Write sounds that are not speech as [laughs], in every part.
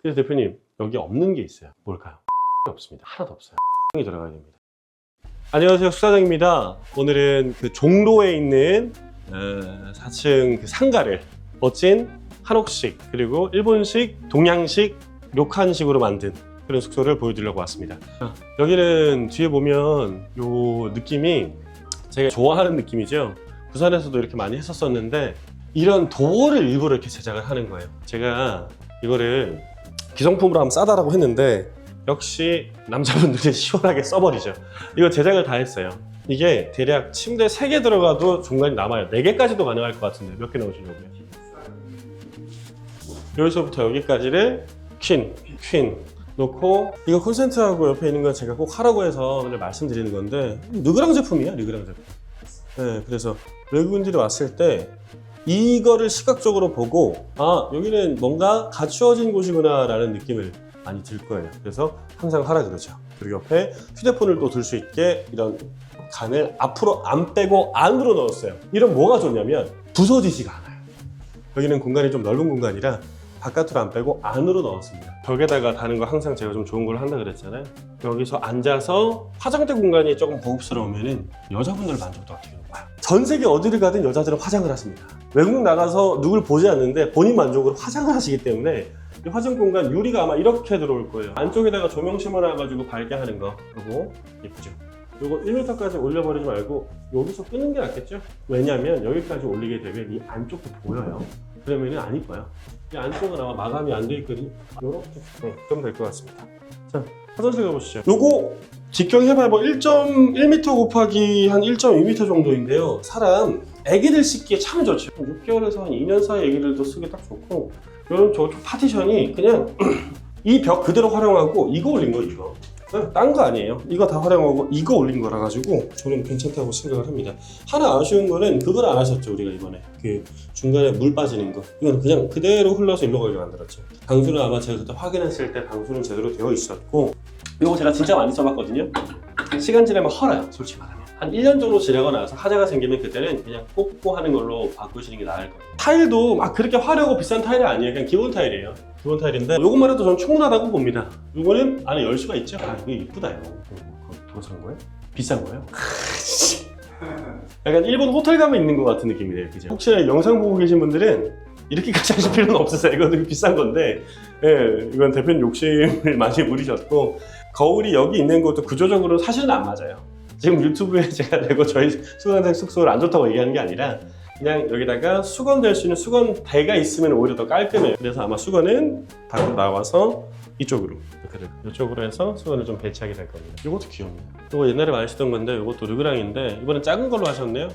그래서 대표님 여기 없는 게 있어요. 뭘까요? [laughs] 없습니다. 하나도 없어요. 이 [laughs] 들어가야 됩니다. 안녕하세요 숙사장입니다. 오늘은 그 종로에 있는 어, 4층 그 상가를 멋진 한옥식 그리고 일본식 동양식 료칸식으로 만든 그런 숙소를 보여드리려고 왔습니다. 아, 여기는 뒤에 보면 요 느낌이 제가 좋아하는 느낌이죠. 부산에서도 이렇게 많이 했었었는데 이런 도어를 일부러 이렇게 제작을 하는 거예요. 제가 이거를 기성품으로 하면 싸다라고 했는데 역시 남자분들이 [laughs] 시원하게 써버리죠. 이거 제작을 다 했어요. 이게 대략 침대 3개 들어가도 중간이 남아요. 4개까지도 가능할 것 같은데 몇 개 넣으시려고요? 여기서부터 여기까지를 퀸, 퀸 놓고 이거 콘센트하고 옆에 있는 건 제가 꼭 하라고 해서 오늘 말씀드리는 건데 르그랑 제품이야 르그랑 제품 네, 그래서 외국인들이 왔을 때 이거를 시각적으로 보고 아 여기는 뭔가 갖추어진 곳이구나 라는 느낌을 많이 들 거예요 그래서 항상 하라 그러죠 그리고 옆에 휴대폰을 또 들 수 있게 이런 간을 앞으로 안 빼고 안으로 넣었어요 이런 뭐가 좋냐면 부서지지가 않아요 여기는 공간이 좀 넓은 공간이라 바깥으로 안 빼고 안으로 넣었습니다. 벽에다가 다는 거 항상 제가 좀 좋은 걸 한다 그랬잖아요. 여기서 앉아서 화장대 공간이 조금 고급스러우면은 여자분들 만족도가 되게 높아요. 전 세계 어디를 가든 여자들은 화장을 하십니다. 외국 나가서 누굴 보지 않는데 본인 만족으로 화장을 하시기 때문에 이 화장 공간 유리가 아마 이렇게 들어올 거예요. 안쪽에다가 조명 심어놔가지고 밝게 하는 거. 그리고 예쁘죠. 요거 1m까지 올려버리지 말고 여기서 끄는 게 낫겠죠? 왜냐면 여기까지 올리게 되면 이 안쪽도 보여요. 그러면은 안 이뻐요. 이 안쪽은 아마 마감이 안 돼 있거든요. 요렇게 네, 그럼 될것 같습니다. 자, 화장실 가보시죠. 요거 직경해봐야 뭐 1.1m 곱하기 한 1.2m 정도인데요. 사람 애기들 씻기에 참 좋죠. 6개월에서 한 2년 사이 애기들도 쓰기 딱 좋고 요런 저쪽 파티션이 그냥 [clears throat] 이 벽 그대로 활용하고 이거 올린 거 이거. 딴 거 아니에요. 이거 다 활용하고 이거 올린 거라 가지고 저는 괜찮다고 생각을 합니다. 하나 아쉬운 거는 그걸 안 하셨죠 우리가 이번에 그 중간에 물 빠지는 거 이건 그냥 그대로 흘러서 일로 가게 만들었죠. 방수는 아마 제가 그때 확인했을 때 방수는 제대로 되어 있었고 이거 제가 진짜 많이 써봤거든요. 시간 지나면 헐어요 솔직히 말하면. 한 1년 정도 지나고 나서 하자가 생기면 그때는 그냥 꽂고 하는 걸로 바꾸시는 게 나을 거예요. 타일도 막 그렇게 화려하고 비싼 타일이 아니에요. 그냥 기본 타일이에요. 기본 타일인데 이것만 해도 저는 충분하다고 봅니다. 이거는 안에 열 수가 있죠. 아 이거 이쁘다 이거. 이거 산 거예요? 비싼 거예요? 약간 일본 호텔 가면 있는 것 같은 느낌이네요. 그죠? 혹시나 영상 보고 계신 분들은 이렇게까지 하실 필요는 없으세요. 이거 되게 비싼 건데, 예, 이건 대표님 욕심을 [laughs] 많이 부리셨고, 거울이 여기 있는 것도 구조적으로 사실은 안 맞아요. 지금 유튜브에 [laughs] 제가 내고 저희 수강생 숙소를 안 좋다고 얘기하는 게 아니라, 그냥 여기다가 수건될 수 있는 수건대가 있으면 오히려 더 깔끔해요. 그래서 아마 수건은 밖으로 나와서 이쪽으로 이렇게. 이쪽으로 해서 수건을 좀 배치하게 될 겁니다. 이것도 귀엽네요. 이거 옛날에 많이 쓰던 건데 이것도 르그랑인데 이번엔 작은 걸로 하셨네요.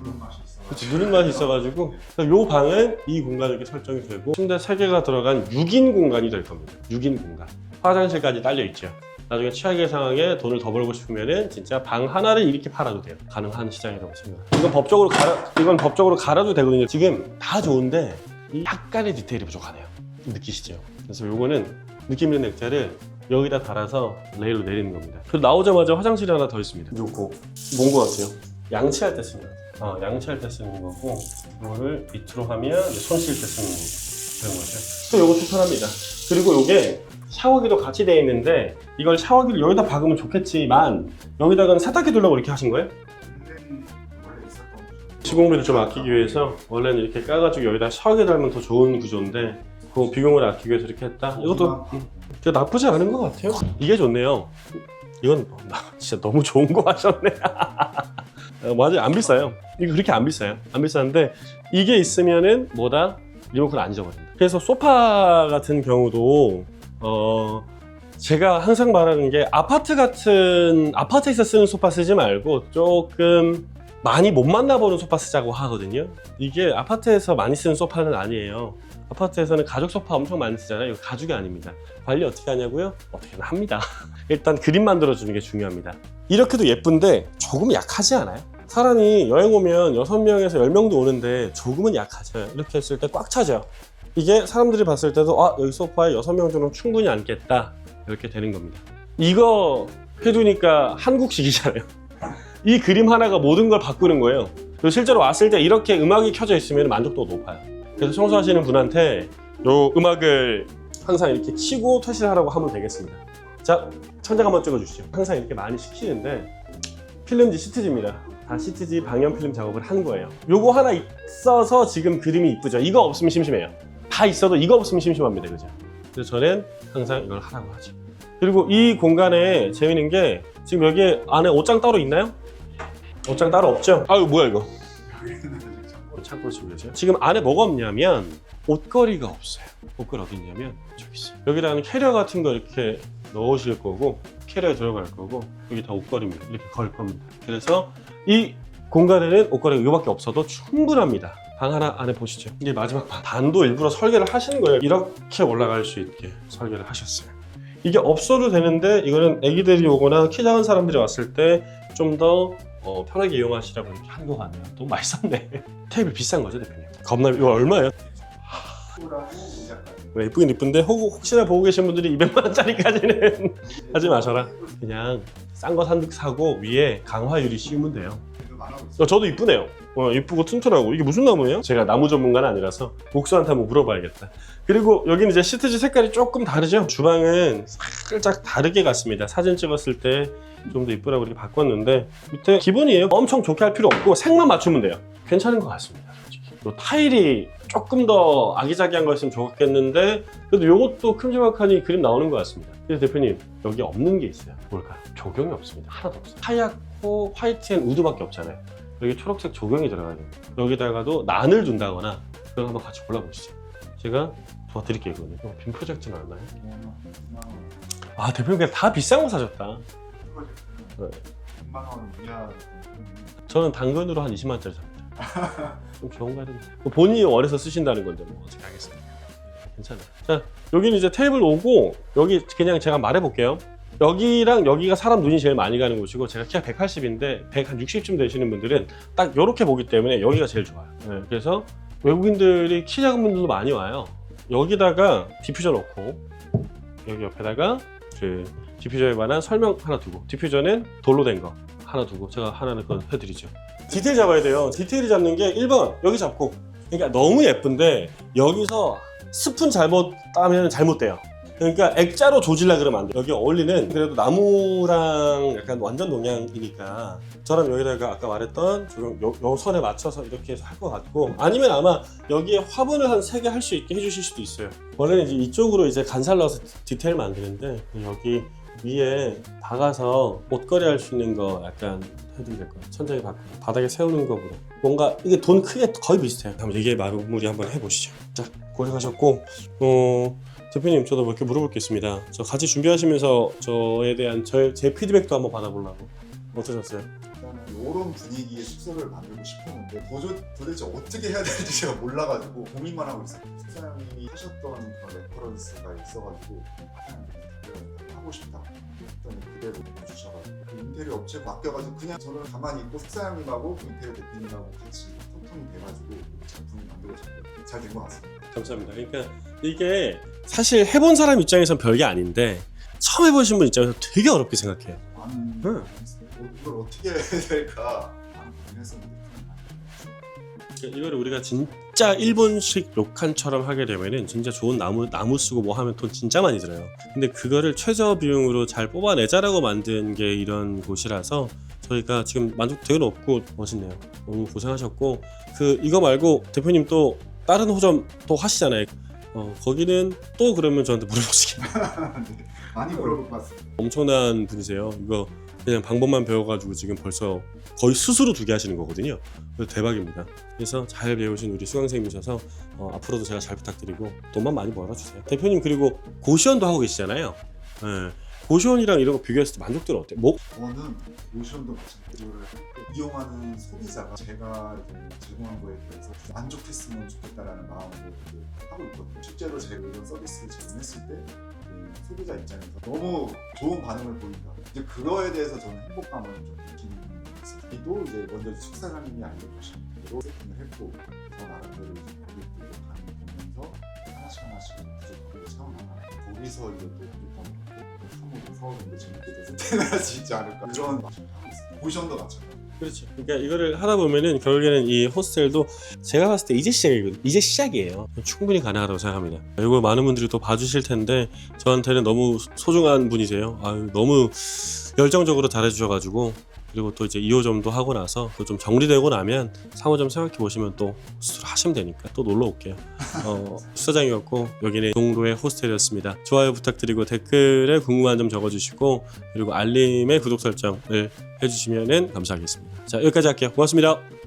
그런 맛이 있어. 그치, 누른 맛이 있어가지고 이 방은 이 공간이 이렇게 설정이 되고 침대 3개가 들어간 6인 공간이 될 겁니다 6인 공간 화장실까지 딸려 있죠 나중에 최악의 상황에 돈을 더 벌고 싶으면은 진짜 방 하나를 이렇게 팔아도 돼요. 가능한 시장이라고 생각합니다 이건 법적으로 갈아 이건 법적으로 갈아도 되거든요. 지금 다 좋은데 이 약간의 디테일이 부족하네요. 느끼시죠? 그래서 요거는 느낌 있는 액자를 여기다 달아서 레일로 내리는 겁니다. 그리고 나오자마자 화장실이 하나 더 있습니다. 요거 뭔 거 같아요? 양치할 때 쓰는 거 어, 양치할 때 쓰는 거고 이거를 밑으로 하면 손 씻을 때 쓰는 그런 거죠. 또 이거 추천합니다. 그리고 이게 샤워기도 같이 되어 있는데 이걸 샤워기를 여기다 박으면 좋겠지만 여기다가는 세탁기 두려고 이렇게 하신 거예요? 시공비를 좀 아끼기 위해서 원래는 이렇게 까가지고 여기다 샤워기 달면 더 좋은 구조인데 그 비용을 아끼기 위해서 이렇게 했다. 이것도 음, 되게 나쁘지 않은 것 같아요. 이게 좋네요. 이건 나 진짜 너무 좋은 거 하셨네. [laughs] 어, 맞아요. 안 비싸요. 이거 그렇게 안 비싸요. 안 비싼데 이게 있으면은 뭐다? 리모컨을 안 잊어버린다. 그래서 소파 같은 경우도 어 제가 항상 말하는 게 아파트 같은 아파트에서 쓰는 소파 쓰지 말고 조금 많이 못 만나보는 소파 쓰자고 하거든요. 이게 아파트에서 많이 쓰는 소파는 아니에요. 아파트에서는 가죽 소파 엄청 많이 쓰잖아요. 이거 가죽이 아닙니다. 관리 어떻게 하냐고요? 어떻게든 합니다. [laughs] 일단 그림 만들어주는 게 중요합니다. 이렇게도 예쁜데 조금 약하지 않아요? 사람이 여행 오면 6명에서 10명도 오는데 조금은 약하죠. 이렇게 했을 때 꽉 차죠. 이게 사람들이 봤을 때도 아, 여기 소파에 6명 정도는 충분히 앉겠다. 이렇게 되는 겁니다. 이거 해두니까 한국식이잖아요. [laughs] 이 그림 하나가 모든 걸 바꾸는 거예요. 그리고 실제로 왔을 때 이렇게 음악이 켜져 있으면 만족도가 높아요. 그래서 청소하시는 분한테 요 음악을 항상 이렇게 치고 퇴실하라고 하면 되겠습니다. 자, 천장 한번 찍어주시죠. 항상 이렇게 많이 시키는데 필름지 시트지입니다. 다 시트지 방연 필름 작업을 한 거예요. 요거 하나 있어서 지금 그림이 이쁘죠. 이거 없으면 심심해요. 다 있어도 이거 없으면 심심합니다. 그죠? 그래서 저는 항상 이걸 하라고 하죠. 그리고 이 공간에 재밌는 게 지금 여기 안에 옷장 따로 있나요? 옷장 따로 없죠? 아유 뭐야 이거? 여기는 참 참고로 준비하세요. 지금 안에 뭐가 없냐면 옷걸이가 없어요. 옷걸이 어디 있냐면 저기 있어요. 여기다는 캐리어 같은 거 이렇게 넣으실 거고 캐리어 들어갈 거고 여기 다 옷걸이입니다. 이렇게 걸 겁니다. 그래서 이 공간에는 옷걸이가 이거밖에 없어도 충분합니다. 방 하나 안에 보시죠. 이게 마지막 방. 반도 일부러 설계를 하시는 거예요. 이렇게 올라갈 수 있게 설계를 하셨어요. 이게 없어도 되는데 이거는 애기들이 오거나 키 작은 사람들이 왔을 때 좀더 어, 편하게 이용하시라고 이렇게 한 거 같네요. 너무 많이 썼네. [laughs] 테이블 비싼 거죠, 대표님? 겁나 이거 얼마예요? 네, 이쁘긴 이쁜데 혹, 혹시나 보고 계신 분들이 200만 원짜리까지는 [laughs] 하지 마셔라. 그냥 싼 거 사고 위에 강화 유리 씌우면 돼요. 어, 저도 이쁘네요. 어, 이쁘고 튼튼하고 이게 무슨 나무예요? 제가 나무 전문가는 아니라서 목수한테 한번 물어봐야겠다. 그리고 여기는 이제 시트지 색깔이 조금 다르죠? 주방은 살짝 다르게 갔습니다. 사진 찍었을 때 좀 더 이쁘라고 이렇게 바꿨는데 밑에 기본이에요. 엄청 좋게 할 필요 없고 색만 맞추면 돼요. 괜찮은 것 같습니다. 솔직히. 요 타일이 조금 더 아기자기한 거였으면 좋겠는데 그래도 이것도 큼지막하니 그림 나오는 것 같습니다. 그래서 대표님 여기 없는 게 있어요. 뭘까요? 조경이 없습니다. 하나도 없어요. 하얗고 화이트 앤 우드밖에 없잖아요. 여기 초록색 조경이 들어가야 됩니다. 여기다가도 난을 둔다거나 그럼 한번 같이 골라보시죠. 제가 도와드릴게요, 이거는. 어, 빔 프로젝트는 얼마요? 아, 대표님 그냥 다 비싼 거 사셨다. 네. 100만 원 이하. 저는 당근으로 한 20만짜리 삽니다. 좀 좋은 거 되는데. 뭐 본인이 원해서 쓰신다는 건데 뭐 어떻게 하겠습니까? 괜찮아요. 자, 여기는 이제 테이블 오고 여기 그냥 제가 말해볼게요. 여기랑 여기가 사람 눈이 제일 많이 가는 곳이고 제가 키가 180인데 160쯤 되시는 분들은 딱 이렇게 보기 때문에 여기가 제일 좋아요. 네, 그래서 외국인들이 키 작은 분들도 많이 와요. 여기다가 디퓨저 넣고 여기 옆에다가 그 디퓨저에 관한 설명 하나 두고 디퓨저는 돌로 된 거 하나 두고 제가 하나는 그건 해드리죠. 디테일 잡아야 돼요. 디테일이 잡는 게 1번 여기 잡고 그러니까 너무 예쁜데 여기서 스푼 잘못 따면 잘못돼요. 그러니까 액자로 조질라 그러면 안 돼요. 여기 어울리는 그래도 나무랑 약간 완전 동양이니까 저랑 여기다가 아까 말했던 조경 요, 요 선에 맞춰서 이렇게 해서 할 것 같고 아니면 아마 여기에 화분을 한 세 개 할 수 있게 해주실 수도 있어요. 원래는 이제 이쪽으로 이제 간살 넣어서 디테일 만드는데 여기 위에 박아서 옷걸이 할 수 있는 거 약간 해도 될 거예요. 천장에 박고 바닥에 세우는 거로 뭔가 이게 돈 크게 거의 비슷해요. 한번 이게 마무리 한번 해보시죠. 자 고생하셨고 어. 대표님 저도 몇 개 물어볼 게 있습니다. 저 같이 준비하시면서 저에 대한 저, 제 피드백도 한번 받아보려고 어떠셨어요? 이런 분위기의 숙소를 만들고 싶었는데 도저, 도대체 어떻게 해야 되는지 제가 몰라가지고 고민만 하고 있어요. 숙사님이 하셨던 그런 레퍼런스가 있어가지고 그냥 하고 싶다. 했더니 그대로 해주셔가지고 그 인테리어 업체 맡겨가지고 그냥 저는 가만히 있고 숙사님하고 그 인테리어 대표님하고 같이 소통이 돼가지고 그 작품이 만들어졌고 잘 된 것 같습니다. 감사합니다. 그러니까 이게 사실 해본 사람 입장에선 별게 아닌데 처음 해보신 분 입장에서 되게 어렵게 생각해요. 많은 응. 어, 이걸 어떻게 해야 될까 많은 고민했었는데 그러니까 이거를 우리가 진짜 일본식 료칸처럼 하게 되면은 진짜 좋은 나무 나무 쓰고 뭐 하면 돈 진짜 많이 들어요. 근데 그거를 최저 비용으로 잘 뽑아내자라고 만든 게 이런 곳이라서 저희가 지금 만족 되게 높고 멋있네요. 너무 고생하셨고 그 이거 말고 대표님 또 다른 호점 또 하시잖아요. 어 거기는 또 그러면 저한테 물어보시기 [laughs] 네, 많이 물어볼 것 같습니다. 엄청난 분이세요. 이거 그냥 방법만 배워가지고 지금 벌써 거의 스스로 두 개 하시는 거거든요. 그래서 대박입니다. 그래서 잘 배우신 우리 수강생님이셔서 어, 앞으로도 제가 잘 부탁드리고 돈만 많이 벌어주세요. 대표님 그리고 고시원도 하고 계시잖아요. 예. 고시원이랑 이런 거 비교했을 때 만족도는 어때요? 뭐? 저는 모션도 마찬가지로 이용하는 소비자가 제가 제공한 거에 대해서 만족했으면 좋겠다라는 마음으로 하고 있거든요. 실제로 제가 이런 서비스를 제공했을 때그 소비자 입장에서 너무 좋은 반응을 보인다. 이제 그거에 대해서 저는 행복감을 좀 느끼는. 이도 이제 먼저 숙사장님이 알려주신 대로 세팅을 했고 저 나름대로 고객들도 가는 보면서 하나씩 하나씩 부족하고 차원하나 거기서 이제 또 부족함을 서울인데 재밌게 돼서 있지 않을까 그런. 포지션도 마찬가지 그렇죠. 그러니까 이거를 하다 보면은 결국에는 이 호스텔도 제가 봤을 때 이제 시작이거든요. 이제 시작이에요. 충분히 가능하다고 생각합니다. 이거 많은 분들이 또 봐주실 텐데 저한테는 너무 소중한 분이세요. 아유, 너무 열정적으로 잘해주셔가지고 그리고 또 이제 2호점도 하고 나서 또 좀 정리되고 나면 3호점 생각해 보시면 또 수술 하시면 되니까 또 놀러 올게요. 어, [laughs] 수사장이었고 여기는 동로의 호스텔이었습니다. 좋아요 부탁드리고 댓글에 궁금한 점 적어주시고 그리고 알림에 구독 설정을 해주시면 감사하겠습니다. 자 여기까지 할게요. 고맙습니다.